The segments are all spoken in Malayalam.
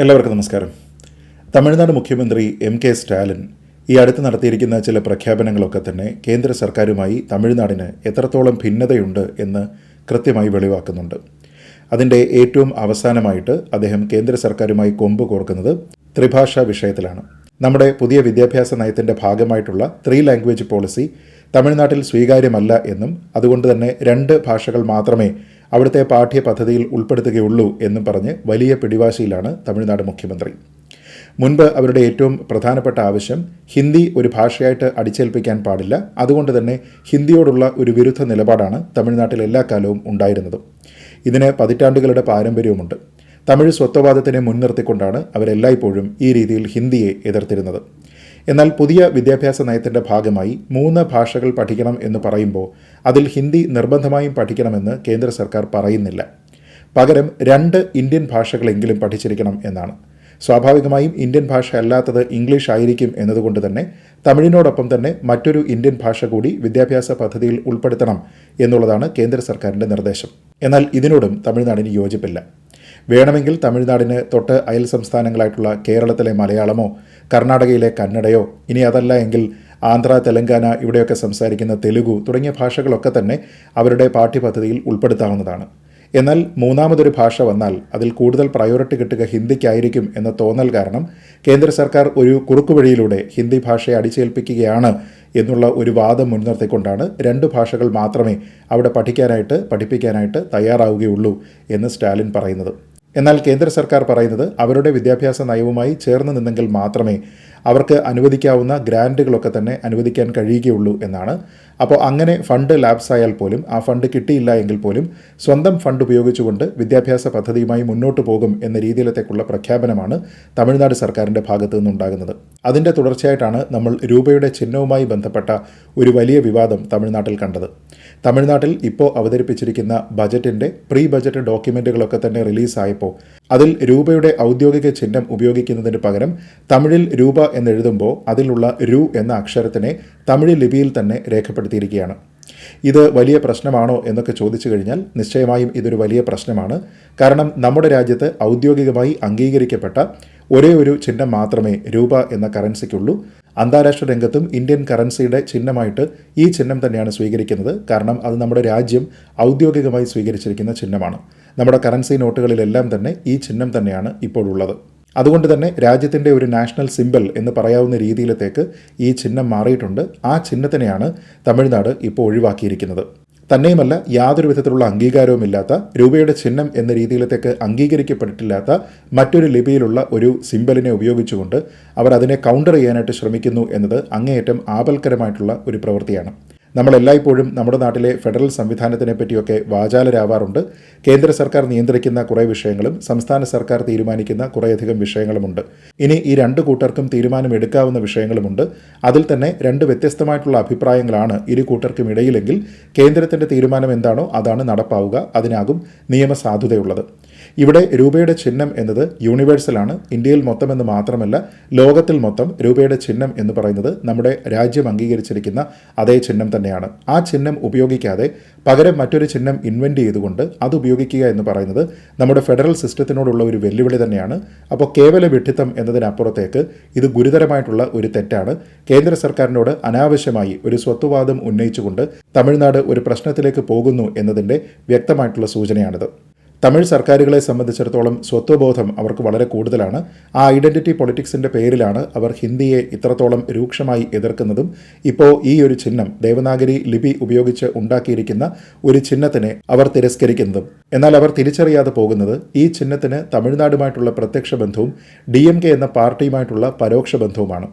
എല്ലാവർക്കും നമസ്കാരം. തമിഴ്നാട് മുഖ്യമന്ത്രി എം കെ സ്റ്റാലിൻ ഈ അടുത്ത് നടത്തിയിരിക്കുന്ന ചില പ്രഖ്യാപനങ്ങളൊക്കെ തന്നെ കേന്ദ്ര സർക്കാരുമായി തമിഴ്നാടിന് എത്രത്തോളം ഭിന്നതയുണ്ട് എന്ന് കൃത്യമായി വെളിവാക്കുന്നുണ്ട്. അതിന്റെ ഏറ്റവും അവസാനമായിട്ട് അദ്ദേഹം കേന്ദ്ര സർക്കാരുമായി കൊമ്പ് കോർക്കുന്നത് ത്രിഭാഷാ വിഷയത്തിലാണ്. നമ്മുടെ പുതിയ വിദ്യാഭ്യാസ നയത്തിന്റെ ഭാഗമായിട്ടുള്ള ത്രീ ലാംഗ്വേജ് പോളിസി തമിഴ്നാട്ടിൽ സ്വീകാര്യമല്ല എന്നും അതുകൊണ്ട് തന്നെ രണ്ട് ഭാഷകൾ മാത്രമേ അവിടുത്തെ പാഠ്യപദ്ധതിയിൽ ഉൾപ്പെടുത്തുകയുള്ളൂ എന്നും പറഞ്ഞ് വലിയ പിടിവാശിയിലാണ് തമിഴ്നാട് മുഖ്യമന്ത്രി. മുൻപ് അവരുടെ ഏറ്റവും പ്രധാനപ്പെട്ട ആവശ്യം ഹിന്ദി ഒരു ഭാഷയായിട്ട് അടിച്ചേൽപ്പിക്കാൻ പാടില്ല. അതുകൊണ്ട് തന്നെ ഹിന്ദിയോടുള്ള ഒരു വിരുദ്ധ നിലപാടാണ് തമിഴ്നാട്ടിൽ എല്ലാ കാലവും ഉണ്ടായിരുന്നത്. ഇതിന് പതിറ്റാണ്ടുകളുടെ പാരമ്പര്യവുമുണ്ട്. തമിഴ് സ്വത്വവാദത്തിനെ മുൻനിർത്തിക്കൊണ്ടാണ് അവരെല്ലായ്പ്പോഴും ഈ രീതിയിൽ ഹിന്ദിയെ എതിർത്തിരുന്നത്. എന്നാൽ പുതിയ വിദ്യാഭ്യാസ നയത്തിന്റെ ഭാഗമായി മൂന്ന് ഭാഷകൾ പഠിക്കണം എന്ന് പറയുമ്പോൾ അതിൽ ഹിന്ദി നിർബന്ധമായും പഠിക്കണമെന്ന് കേന്ദ്ര സർക്കാർ പറയുന്നില്ല. പകരം രണ്ട് ഇന്ത്യൻ ഭാഷകളെങ്കിലും പഠിച്ചിരിക്കണം എന്നാണ്. സ്വാഭാവികമായും ഇന്ത്യൻ ഭാഷ അല്ലാത്തത് ഇംഗ്ലീഷ് ആയിരിക്കും എന്നതുകൊണ്ട് തന്നെ തമിഴിനോടൊപ്പം തന്നെ മറ്റൊരു ഇന്ത്യൻ ഭാഷ കൂടി വിദ്യാഭ്യാസ പദ്ധതിയിൽ ഉൾപ്പെടുത്തണം എന്നുള്ളതാണ് കേന്ദ്ര സർക്കാരിന്റെ നിർദ്ദേശം. എന്നാൽ ഇതിനോടും തമിഴ്നാടിന് യോജിപ്പില്ല. വേണമെങ്കിൽ തമിഴ്നാടിന് തൊട്ട് അയൽ സംസ്ഥാനങ്ങളായിട്ടുള്ള കേരളത്തിലെ മലയാളമോ കർണാടകയിലെ കന്നഡയോ ഇനി അതല്ല എങ്കിൽ ആന്ധ്ര തെലങ്കാന ഇവിടെയൊക്കെ സംസാരിക്കുന്ന തെലുഗു തുടങ്ങിയ ഭാഷകളൊക്കെ തന്നെ അവരുടെ പാഠ്യപദ്ധതിയിൽ ഉൾപ്പെടുത്താവുന്നതാണ്. എന്നാൽ മൂന്നാമതൊരു ഭാഷ വന്നാൽ അതിൽ കൂടുതൽ പ്രയോറിറ്റി കിട്ടുക ഹിന്ദിക്കായിരിക്കും എന്ന തോന്നൽ കാരണം കേന്ദ്ര സർക്കാർ ഒരു കുറുക്കുവഴിയിലൂടെ ഹിന്ദി ഭാഷയെ അടിച്ചേൽപ്പിക്കുകയാണ് എന്നുള്ള ഒരു വാദം മുൻനിർത്തിക്കൊണ്ടാണ് രണ്ട് ഭാഷകൾ മാത്രമേ അവിടെ പഠിക്കാനായിട്ട് പഠിപ്പിക്കാനായിട്ട് തയ്യാറാവുകയുള്ളൂ എന്ന് സ്റ്റാലിൻ പറയുന്നത്. എന്നാൽ കേന്ദ്ര സർക്കാർ പറയുന്നത് അവരുടെ വിദ്യാഭ്യാസ നയവുമായി ചേർന്ന് നിന്നെങ്കിൽ മാത്രമേ അവർക്ക് അനുവദിക്കാവുന്ന ഗ്രാന്റുകളൊക്കെ തന്നെ അനുവദിക്കാൻ കഴിയുകയുള്ളൂ എന്നാണ്. അപ്പോൾ അങ്ങനെ ഫണ്ട് ലാപ്സ് ആയാൽ പോലും ആ ഫണ്ട് കിട്ടിയില്ല എങ്കിൽ പോലും സ്വന്തം ഫണ്ട് ഉപയോഗിച്ചുകൊണ്ട് വിദ്യാഭ്യാസ പദ്ധതിയുമായി മുന്നോട്ട് പോകും എന്ന രീതിയിലത്തേക്കുള്ള പ്രഖ്യാപനമാണ് തമിഴ്നാട് സർക്കാരിന്റെ ഭാഗത്തു നിന്നുണ്ടാകുന്നത്. അതിന്റെ തുടർച്ചയായിട്ടാണ് നമ്മൾ രൂപയുടെ ചിഹ്നവുമായി ബന്ധപ്പെട്ട ഒരു വലിയ വിവാദം തമിഴ്നാട്ടിൽ കണ്ടത്. തമിഴ്നാട്ടിൽ ഇപ്പോൾ അവതരിപ്പിച്ചിരിക്കുന്ന ബജറ്റിന്റെ പ്രീ ബജറ്റ് ഡോക്യുമെന്റുകളൊക്കെ തന്നെ റിലീസായപ്പോൾ അതിൽ രൂപയുടെ ഔദ്യോഗിക ചിഹ്നം ഉപയോഗിക്കുന്നതിന് പകരം തമിഴിൽ രൂപ എന്നെഴുതുമ്പോൾ അതിലുള്ള രു എന്ന അക്ഷരത്തിനെ തമിഴ് ലിപിയിൽ തന്നെ രേഖപ്പെടുത്തിയിരിക്കുകയാണ്. ഇത് വലിയ പ്രശ്നമാണോ എന്നൊക്കെ ചോദിച്ചു കഴിഞ്ഞാൽ നിശ്ചയമായും ഇതൊരു വലിയ പ്രശ്നമാണ്. കാരണം നമ്മുടെ രാജ്യത്ത് ഔദ്യോഗികമായി അംഗീകരിക്കപ്പെട്ട ഒരേ ഒരു ചിഹ്നം മാത്രമേ രൂപ എന്ന കറൻസിക്കുള്ളൂ അന്താരാഷ്ട്ര രംഗത്തും ഇന്ത്യൻ കറൻസിയുടെ ചിഹ്നമായിട്ട് ഈ ചിഹ്നം തന്നെയാണ് സ്വീകരിക്കുന്നത്. കാരണം അത് നമ്മുടെ രാജ്യം ഔദ്യോഗികമായി സ്വീകരിച്ചിരിക്കുന്ന ചിഹ്നമാണ്. നമ്മുടെ കറൻസി നോട്ടുകളിലെല്ലാം തന്നെ ഈ ചിഹ്നം തന്നെയാണ് ഇപ്പോഴുള്ളത്. അതുകൊണ്ട് തന്നെ രാജ്യത്തിന്റെ ഒരു നാഷണൽ സിമ്പൽ എന്ന് പറയാവുന്ന രീതിയിലത്തേക്ക് ഈ ചിഹ്നം മാറിയിട്ടുണ്ട്. ആ ചിഹ്നത്തിനെയാണ് തമിഴ്നാട് ഇപ്പോൾ ഒഴിവാക്കിയിരിക്കുന്നത്. തന്നെയുമല്ല യാതൊരു വിധത്തിലുള്ള അംഗീകാരവുമില്ലാത്ത രൂപയുടെ ചിഹ്നം എന്ന രീതിയിലത്തേക്ക് അംഗീകരിക്കപ്പെട്ടിട്ടില്ലാത്ത മറ്റൊരു ലിപിയിലുള്ള ഒരു സിമ്പലിനെ ഉപയോഗിച്ചുകൊണ്ട് അവർ അതിനെ കൗണ്ടർ ചെയ്യാനായിട്ട് ശ്രമിക്കുന്നു എന്നത് അങ്ങേയറ്റം ആപൽക്കരമായിട്ടുള്ള ഒരു പ്രവൃത്തിയാണ്. നമ്മൾ എല്ലായ്പ്പോഴും നമ്മുടെ നാട്ടിലെ ഫെഡറൽ സംവിധാനത്തിനെ പറ്റിയൊക്കെ വാചാലരാവാറുണ്ട്. കേന്ദ്ര സർക്കാർ നിയന്ത്രിക്കുന്ന കുറേ വിഷയങ്ങളും സംസ്ഥാന സർക്കാർ തീരുമാനിക്കുന്ന കുറേയധികം വിഷയങ്ങളുമുണ്ട്. ഇനി ഈ രണ്ട് കൂട്ടർക്കും തീരുമാനം എടുക്കാവുന്ന വിഷയങ്ങളുമുണ്ട്. അതിൽ തന്നെ രണ്ട് വ്യത്യസ്തമായിട്ടുള്ള അഭിപ്രായങ്ങളാണ് ഇരു കൂട്ടർക്കും ഇടയിലെങ്കിൽ കേന്ദ്രത്തിന്റെ തീരുമാനം എന്താണോ അതാണ് നടപ്പാവുക. അതിനാകും നിയമസാധുതയുള്ളത്. ഇവിടെ രൂപയുടെ ചിഹ്നം എന്നത് യൂണിവേഴ്സലാണ് ഇന്ത്യയിൽ മൊത്തം എന്ന് മാത്രമല്ല ലോകത്തിൽ മൊത്തം രൂപയുടെ ചിഹ്നം എന്ന് പറയുന്നത് നമ്മുടെ രാജ്യം അംഗീകരിച്ചിരിക്കുന്ന അതേ ചിഹ്നം തന്നെയാണ്. ആ ചിഹ്നം ഉപയോഗിക്കാതെ പകരം മറ്റൊരു ചിഹ്നം ഇൻവെന്റ് ചെയ്തുകൊണ്ട് അത് ഉപയോഗിക്കുക എന്ന് പറയുന്നത് നമ്മുടെ ഫെഡറൽ സിസ്റ്റത്തിനോടുള്ള ഒരു വെല്ലുവിളി തന്നെയാണ്. അപ്പോൾ കേവല വിഡ്ഢിത്തം എന്നതിനപ്പുറത്തേക്ക് ഇത് ഗുരുതരമായിട്ടുള്ള ഒരു തെറ്റാണ്. കേന്ദ്ര സർക്കാരിനോട് അനാവശ്യമായി ഒരു സ്വത്വവാദം ഉന്നയിച്ചുകൊണ്ട് തമിഴ്നാട് ഒരു പ്രശ്നത്തിലേക്ക് പോകുന്നു എന്നതിന്റെ വ്യക്തമായിട്ടുള്ള സൂചനയാണിത്. തമിഴ് സർക്കാരുകളെ സംബന്ധിച്ചിടത്തോളം സ്വത്വബോധം അവർക്ക് വളരെ കൂടുതലാണ്. ആ ഐഡന്റിറ്റി പൊളിറ്റിക്സിന്റെ പേരിലാണ് അവർ ഹിന്ദിയെ ഇത്രത്തോളം രൂക്ഷമായി എതിർക്കുന്നതും. ഇപ്പോൾ ഈ ഒരു ചിഹ്നം ദേവനാഗരി ലിപി ഉപയോഗിച്ച് ഉണ്ടാക്കിയിരിക്കുന്ന ഒരു ചിഹ്നത്തിനെ അവർ തിരസ്കരിക്കുന്നതും. എന്നാൽ അവർ തിരിച്ചറിയാതെ പോകുന്നത് ഈ ചിഹ്നത്തിന് തമിഴ്നാടുമായിട്ടുള്ള പ്രത്യക്ഷ ബന്ധവും ഡി എന്ന പാർട്ടിയുമായിട്ടുള്ള പരോക്ഷ ബന്ധവുമാണ്.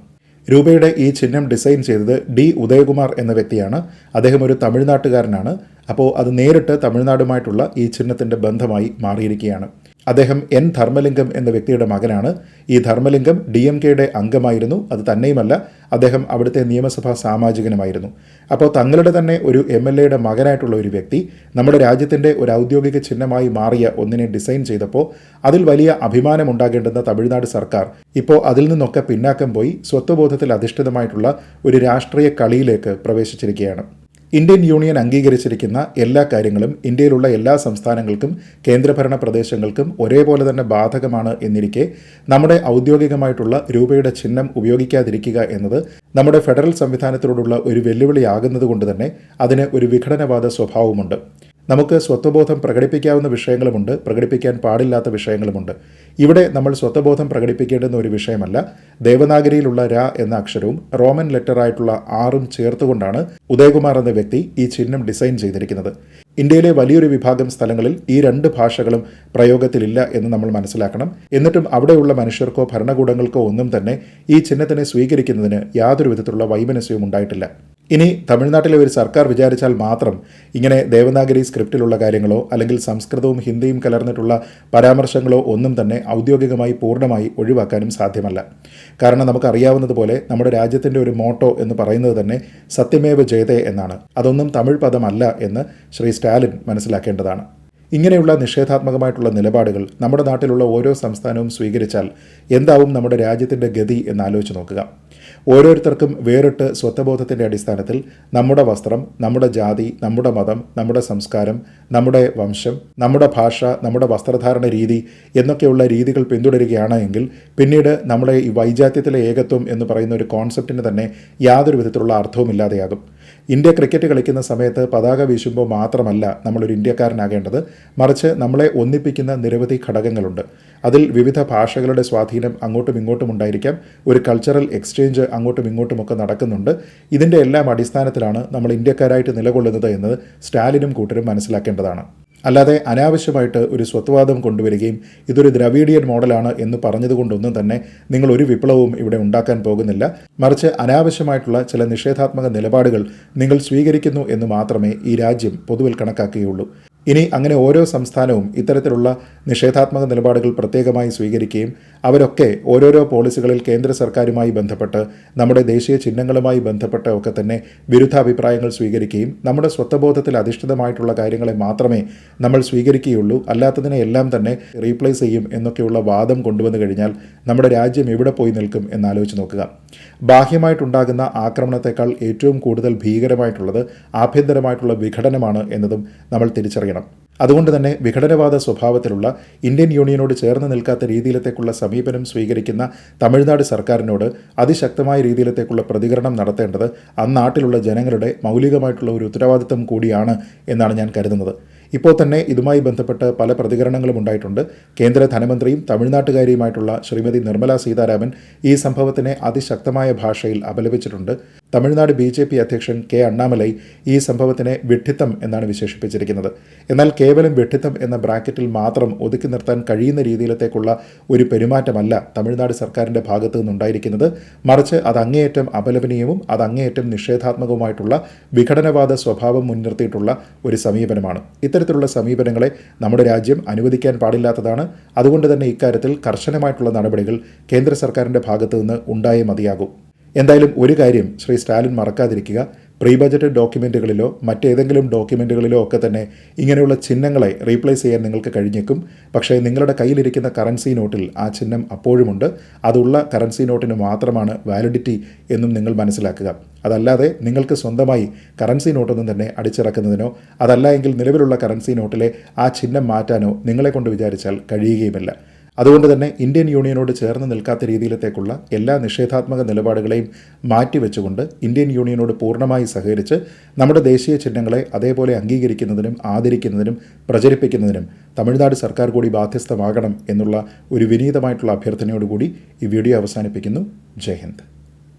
രൂപയുടെ ഈ ചിഹ്നം ഡിസൈൻ ചെയ്തത് ഡി ഉദയകുമാർ എന്ന വ്യക്തിയാണ്. അദ്ദേഹം ഒരു തമിഴ്നാട്ടുകാരനാണ്. അപ്പോൾ അത് നേരിട്ട് തമിഴ്നാടുമായിട്ടുള്ള ഈ ചിഹ്നത്തിന്റെ ബന്ധമായി മാറിയിരിക്കുകയാണ്. അദ്ദേഹം എൻ ധർമ്മലിംഗം എന്ന വ്യക്തിയുടെ മകനാണ്. ഈ ധർമ്മലിംഗം ഡി എം കെയുടെ അംഗമായിരുന്നു. അത് തന്നെയുമല്ല അദ്ദേഹം അവിടുത്തെ നിയമസഭാ സാമാജികനുമായിരുന്നു. അപ്പോൾ തങ്ങളുടെ തന്നെ ഒരു എം എൽ എയുടെ മകനായിട്ടുള്ള ഒരു വ്യക്തി നമ്മുടെ രാജ്യത്തിന്റെ ഒരു ഔദ്യോഗിക ചിഹ്നമായി മാറിയ ഒന്നിനെ ഡിസൈൻ ചെയ്തപ്പോൾ അതിൽ വലിയ അഭിമാനമുണ്ടാകേണ്ടുന്ന തമിഴ്നാട് സർക്കാർ ഇപ്പോൾ അതിൽ നിന്നൊക്കെ പിന്നാക്കം പോയി സ്വത്വബോധത്തിൽ അധിഷ്ഠിതമായിട്ടുള്ള ഒരു രാഷ്ട്രീയ കളിയിലേക്ക് പ്രവേശിച്ചിരിക്കുകയാണ്. ഇന്ത്യൻ യൂണിയൻ അംഗീകരിച്ചിരിക്കുന്ന എല്ലാ കാര്യങ്ങളും ഇന്ത്യയിലുള്ള എല്ലാ സംസ്ഥാനങ്ങൾക്കും കേന്ദ്രഭരണ പ്രദേശങ്ങൾക്കും ഒരേപോലെ തന്നെ ബാധകമാണ് എന്നിരിക്കെ നമ്മുടെ ഔദ്യോഗികമായിട്ടുള്ള രൂപയുടെ ചിഹ്നം ഉപയോഗിക്കാതിരിക്കുക എന്നത് നമ്മുടെ ഫെഡറൽ സംവിധാനത്തിനോടുള്ള ഒരു വെല്ലുവിളിയാകുന്നതുകൊണ്ട് തന്നെ അതിന് ഒരു വിഘടനവാദ സ്വഭാവമുണ്ട്. നമുക്ക് സ്വത്വബോധം പ്രകടിപ്പിക്കാവുന്ന വിഷയങ്ങളുമുണ്ട് പ്രകടിപ്പിക്കാൻ പാടില്ലാത്ത വിഷയങ്ങളുമുണ്ട്. ഇവിടെ നമ്മൾ സ്വത്വബോധം പ്രകടിപ്പിക്കേണ്ടുന്ന ഒരു വിഷയമല്ല. ദേവനാഗരിയിലുള്ള ര എന്ന അക്ഷരവും റോമൻ ലെറ്ററായിട്ടുള്ള ആറും ചേർത്തുകൊണ്ടാണ് ഉദയകുമാർ എന്ന വ്യക്തി ഈ ചിഹ്നം ഡിസൈൻ ചെയ്തിരിക്കുന്നത്. ഇന്ത്യയിലെ വലിയൊരു വിഭാഗം സ്ഥലങ്ങളിൽ ഈ രണ്ട് ഭാഷകളും പ്രയോഗത്തിലില്ല എന്ന് നമ്മൾ മനസ്സിലാക്കണം. എന്നിട്ടും അവിടെയുള്ള മനുഷ്യർക്കോ ഭരണകൂടങ്ങൾക്കോ ഒന്നും തന്നെ ഈ ചിഹ്നത്തിനെ സ്വീകരിക്കുന്നതിന് യാതൊരു വിധത്തിലുള്ള വൈമനസ്യവും ഉണ്ടായിട്ടില്ല. ഇനി തമിഴ്നാട്ടിലെ ഒരു സർക്കാർ വിചാരിച്ചാൽ മാത്രം ഇങ്ങനെ ദേവനാഗരി സ്ക്രിപ്റ്റിലുള്ള കാര്യങ്ങളോ അല്ലെങ്കിൽ സംസ്കൃതവും ഹിന്ദിയും കലർന്നിട്ടുള്ള പരാമർശങ്ങളോ ഒന്നും തന്നെ ഔദ്യോഗികമായി പൂർണമായി ഒഴിവാക്കാനും സാധ്യമല്ല. കാരണം നമുക്കറിയാവുന്നതുപോലെ നമ്മുടെ രാജ്യത്തിന്റെ ഒരു മോട്ടോ എന്ന് പറയുന്നത് തന്നെ സത്യമേവ ജയതേ എന്നാണ്. അതൊന്നും തമിഴ് പദമല്ല എന്ന് ശ്രീ സ്റ്റാലിൻ മനസ്സിലാക്കേണ്ടതാണ്. ഇങ്ങനെയുള്ള നിഷേധാത്മകമായിട്ടുള്ള നിലപാടുകൾ നമ്മുടെ നാട്ടിലുള്ള ഓരോ സംസ്ഥാനവും സ്വീകരിച്ചാൽ എന്താവും നമ്മുടെ രാജ്യത്തിന്റെ ഗതി എന്ന് ആലോചിച്ച് നോക്കുക. ഓരോരുത്തർക്കും വേറിട്ട് സ്വത്വബോധത്തിന്റെ അടിസ്ഥാനത്തിൽ നമ്മുടെ വസ്ത്രം നമ്മുടെ ജാതി നമ്മുടെ മതം നമ്മുടെ സംസ്കാരം നമ്മുടെ വംശം നമ്മുടെ ഭാഷ നമ്മുടെ വസ്ത്രധാരണ രീതി എന്നൊക്കെയുള്ള രീതികൾ പിന്തുടരുകയാണ് എങ്കിൽ പിന്നീട് നമ്മുടെ ഈ വൈജാത്യത്തിലെ ഏകത്വം എന്ന് പറയുന്ന ഒരു കോൺസെപ്റ്റിന് തന്നെ യാതൊരു വിധത്തിലുള്ള അർത്ഥവും ഇല്ലാതെയാകും. ഇന്ത്യ ക്രിക്കറ്റ് കളിക്കുന്ന സമയത്ത് പതാക വീശുമ്പോൾ മാത്രമല്ല നമ്മളൊരു ഇന്ത്യക്കാരനാകേണ്ടത്. മറിച്ച് നമ്മളെ ഒന്നിപ്പിക്കുന്ന നിരവധി ഘടകങ്ങളുണ്ട്. അതിൽ വിവിധ ഭാഷകളുടെ സ്വാധീനം അങ്ങോട്ടും ഇങ്ങോട്ടും ഉണ്ടായിരിക്കാം. ഒരു കൾച്ചറൽ എക്സ്ചേഞ്ച് അങ്ങോട്ടും ഇങ്ങോട്ടുമൊക്കെ നടക്കുന്നുണ്ട്. ഇതിന്റെ എല്ലാം അടിസ്ഥാനത്തിലാണ് നമ്മൾ ഇന്ത്യക്കാരായിട്ട് നിലകൊള്ളുന്നത് എന്നത് സ്റ്റാലിനും കൂട്ടരും മനസ്സിലാക്കേണ്ടതാണ്. അല്ലാതെ അനാവശ്യമായിട്ട് ഒരു സ്വത്വവാദം കൊണ്ടുവരികയും ഇതൊരു ദ്രവീഡിയൻ മോഡലാണ് എന്ന് പറഞ്ഞതുകൊണ്ടൊന്നും തന്നെ നിങ്ങൾ ഒരു വിപ്ലവവും ഇവിടെ ഉണ്ടാക്കാൻ പോകുന്നില്ല. മറിച്ച് അനാവശ്യമായിട്ടുള്ള ചില നിഷേധാത്മക നിലപാടുകൾ നിങ്ങൾ സ്വീകരിക്കുന്നു എന്ന് മാത്രമേ ഈ രാജ്യം പൊതുവിൽ കണക്കാക്കുകയുള്ളൂ. ഇനി അങ്ങനെ ഓരോ സംസ്ഥാനവും ഇത്തരത്തിലുള്ള നിഷേധാത്മക നിലപാടുകൾ പ്രത്യേകമായി സ്വീകരിക്കുകയും അവരൊക്കെ ഓരോരോ പോളിസികളിൽ കേന്ദ്ര സർക്കാരുമായി ബന്ധപ്പെട്ട് നമ്മുടെ ദേശീയ ചിഹ്നങ്ങളുമായി ബന്ധപ്പെട്ട് ഒക്കെ തന്നെ വിരുദ്ധാഭിപ്രായങ്ങൾ സ്വീകരിക്കുകയും നമ്മുടെ സ്വത്വബോധത്തിൽ അധിഷ്ഠിതമായിട്ടുള്ള കാര്യങ്ങളെ മാത്രമേ നമ്മൾ സ്വീകരിക്കുകയുള്ളൂ. അല്ലാത്തതിനെ എല്ലാം തന്നെ റീപ്ലേസ് ചെയ്യും എന്നൊക്കെയുള്ള വാദം കൊണ്ടുവന്നു കഴിഞ്ഞാൽ നമ്മുടെ രാജ്യം എവിടെ പോയി നിൽക്കും എന്നാലോചിച്ച് നോക്കുക. ബാഹ്യമായിട്ടുണ്ടാകുന്ന ആക്രമണത്തെക്കാൾ ഏറ്റവും കൂടുതൽ ഭീകരമായിട്ടുള്ളത് ആഭ്യന്തരമായിട്ടുള്ള വിഘടനമാണ് എന്നതും നമ്മൾ തിരിച്ചറിയണം. അതുകൊണ്ട് തന്നെ വിഘടനവാദ സ്വഭാവത്തിലുള്ള ഇന്ത്യൻ യൂണിയനോട് ചേർന്ന് നിൽക്കാത്ത രീതിയിലത്തേക്കുള്ള സമീപനം സ്വീകരിക്കുന്ന തമിഴ്നാട് സർക്കാരിനോട് അതിശക്തമായ രീതിയിലത്തേക്കുള്ള പ്രതികരണം നടത്തേണ്ടത് അന്നാട്ടിലുള്ള ജനങ്ങളുടെ മൗലികമായിട്ടുള്ള ഒരു ഉത്തരവാദിത്തം കൂടിയാണ് എന്നാണ് ഞാൻ കരുതുന്നത്. ഇപ്പോൾ തന്നെ ഇതുമായി ബന്ധപ്പെട്ട് പല പ്രതികരണങ്ങളും ഉണ്ടായിട്ടുണ്ട്. കേന്ദ്ര ധനമന്ത്രിയും തമിഴ്നാട്ടുകാരിയുമായിട്ടുള്ള ശ്രീമതി നിർമ്മല സീതാരാമൻ ഈ സംഭവത്തിനെ അതിശക്തമായ ഭാഷയിൽ അപലപിച്ചിട്ടുണ്ട്. തമിഴ്നാട് ബി ജെ പി അധ്യക്ഷൻ കെ അണ്ണാമലൈ ഈ സംഭവത്തിനെ വിഡ്ഢിത്തം എന്നാണ് വിശേഷിപ്പിച്ചിരിക്കുന്നത്. എന്നാൽ കേവലം വിഡ്ഢിത്തം എന്ന ബ്രാക്കറ്റിൽ മാത്രം ഒതുക്കി നിർത്താൻ കഴിയുന്ന രീതിയിലത്തേക്കുള്ള ഒരു പെരുമാറ്റമല്ല തമിഴ്നാട് സർക്കാരിന്റെ ഭാഗത്തു നിന്നുണ്ടായിരിക്കുന്നത്. മറിച്ച് അത് അങ്ങേയറ്റം അപലപനീയവും അത് അങ്ങേയറ്റം നിഷേധാത്മകവുമായിട്ടുള്ള വിഘടനവാദ സ്വഭാവം മുൻനിർത്തിയിട്ടുള്ള ഒരു സമീപനമാണ്. ഇത്തരത്തിലുള്ള സമീപനങ്ങളെ നമ്മുടെ രാജ്യം അനുവദിക്കാൻ പാടില്ലാത്തതാണ്. അതുകൊണ്ട് തന്നെ ഇക്കാര്യത്തിൽ കർശനമായിട്ടുള്ള നടപടികൾ കേന്ദ്ര സർക്കാരിന്റെ ഭാഗത്തു നിന്ന് ഉണ്ടായേ മതിയാകൂ. എന്തായാലും ഒരു കാര്യം ശ്രീ സ്റ്റാലിൻ മറക്കാതിരിക്കുക. പ്രീ ബജറ്റ് ഡോക്യുമെന്റുകളിലോ മറ്റേതെങ്കിലും ഡോക്യുമെന്റുകളിലോ ഒക്കെ തന്നെ ഇങ്ങനെയുള്ള ചിഹ്നങ്ങളെ റീപ്ലേസ് ചെയ്യാൻ നിങ്ങൾക്ക് കഴിഞ്ഞേക്കും. പക്ഷേ നിങ്ങളുടെ കയ്യിലിരിക്കുന്ന കറൻസി നോട്ടിൽ ആ ചിഹ്നം അപ്പോഴുമുണ്ട്. അതുള്ള കറൻസി നോട്ടിന് മാത്രമാണ് വാലിഡിറ്റി എന്നും നിങ്ങൾ മനസ്സിലാക്കുക. അതല്ലാതെ നിങ്ങൾക്ക് സ്വന്തമായി കറൻസി നോട്ടൊന്നും തന്നെ അടിച്ചിറക്കുന്നതിനോ അതല്ല എങ്കിൽ നിലവിലുള്ള കറൻസി നോട്ടിലെ ആ ചിഹ്നം മാറ്റാനോ നിങ്ങളെക്കൊണ്ട് വിചാരിച്ചാൽ കഴിയുകയുമില്ല. അതുകൊണ്ട് തന്നെ ഇന്ത്യൻ യൂണിയനോട് ചേർന്ന് നിൽക്കാത്ത രീതിയിലത്തേക്കുള്ള എല്ലാ നിഷേധാത്മക നിലപാടുകളെയും മാറ്റിവെച്ചുകൊണ്ട് ഇന്ത്യൻ യൂണിയനോട് പൂർണമായി സഹകരിച്ച് നമ്മുടെ ദേശീയ ചിഹ്നങ്ങളെ അതേപോലെ അംഗീകരിക്കുന്നതിനും ആദരിക്കുന്നതിനും പ്രചരിപ്പിക്കുന്നതിനും തമിഴ്നാട് സർക്കാർ കൂടി ബാധ്യസ്ഥമാകണം എന്നുള്ള ഒരു വിനീതമായിട്ടുള്ള അഭ്യർത്ഥനയോടുകൂടി ഈ വീഡിയോ അവസാനിപ്പിക്കുന്നു. ജയ് ഹിന്ദ്.